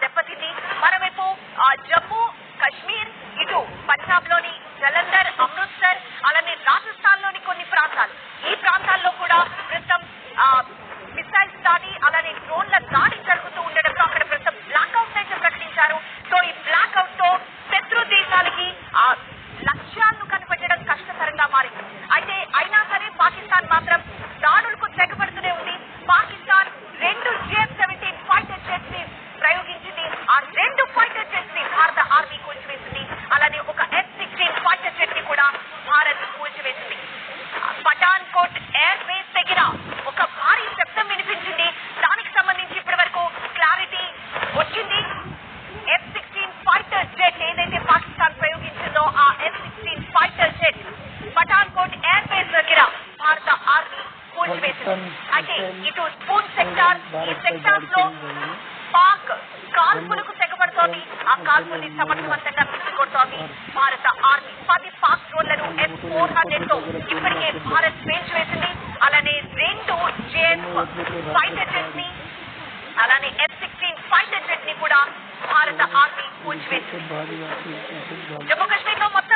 దెబ్బతింది మరోవైపు ఆ జమ్మూ కశ్మీర్ ఇటు పంజాబ్లోని జలంధర్ అమృత్సర్ అలానే రాజస్థాన్లోని కొన్ని ప్రాంతాలు ఈ ప్రాంతాల్లో కూడా ప్రస్తుతం ఆ, మిసైల్స్ దాడి అలానే డ్రోన్ల దాడి జరుగుతూ ఉండడంతో అక్కడ ప్రస్తుతం బ్లాక్అవుట్ అయితే ప్రకటించారు సో ఈ బ్లాక్అవుట్తో శత్రు దేశాలకి ఆ లక్ష్యాలను కనిపెట్టడం కష్టతరంగా మారింది అయితే అయినా సరే పాకిస్తాన్ మాత్రం దాడులకు తెగబడుతూనే ఉంది పాకిస్తాన్ రెండు జేఎఫ్ సెవెంటీన్ ఫైటర్ జెట్స్ని ప్రయోగించింది ఆ రెండు ఫైటర్ జెట్స్ని భారత ఆర్మీ కూల్చివేసింది అలానే ఒక ఎఫ్ సిక్స్టీన్ ఫైటర్ జెట్ని కూడా భారత్ కూల్చివేసింది పఠాన్ కోట్ ఎయిర్ బేస్ దగ్గర ఒక భారీ శబ్దం వినిపించింది దానికి సంబంధించి ఇప్పటి వరకు క్లారిటీ వచ్చింది ఎఫ్ సిక్స్టీన్ ఫైటర్ జెట్ ఏదైతే పాకిస్తాన్ ప్రయోగించిందో ఆ F sixteen fighter jet Pathankot air base దగ్గర భారత ఆర్మీ కూల్చివేసింది అయితే ఇటు స్పూన్ సెక్టార్ ఈ సెక్టార్స్లో పాక్ కాల్పులకు తెగబడుతోంది. ఆ కాల్పుల్ని సమర్థవంతంగా తిప్పికొడుతోంది భారత ఆర్మీ పది పాక్ డ్రోన్లను ఎఫ్ ఫోర్ హండ్రెడ్తో ఇప్పటికే భారత్ పేల్చివేసింది అలానే రెండు జేఎఫ్ ఫైటర్ జెట్ని అలానే ఎఫ్ సిక్స్టీన్ ఫైటర్ జెట్ని కూడా భారత ఆర్మీ కూల్చివేసింది. జమ్మూ కాశ్మీర్లో మొత్తం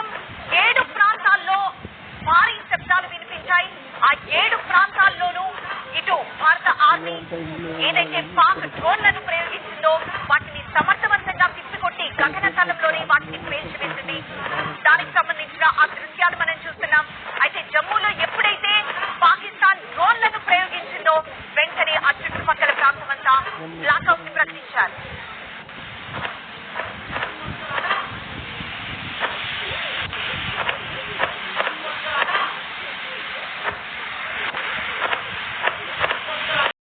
ఏదైతే పాక్ డ్రోన్లను ప్రయోగించిందో వాటిని సమర్థవంతంగా తిప్పికొట్టి గగనతలంలోనే వాటిని పేల్చివేసింది దానికి సంబంధించిన ఆ దృశ్యాలు మనం చూస్తున్నాం. అయితే జమ్మూలో ఎప్పుడైతే పాకిస్తాన్ డ్రోన్లను ప్రయోగించిందో వెంటనే ఆ చుట్టుపక్కల ప్రాంతమంతా బ్లాక్అవుట్ని ప్రకటించారు.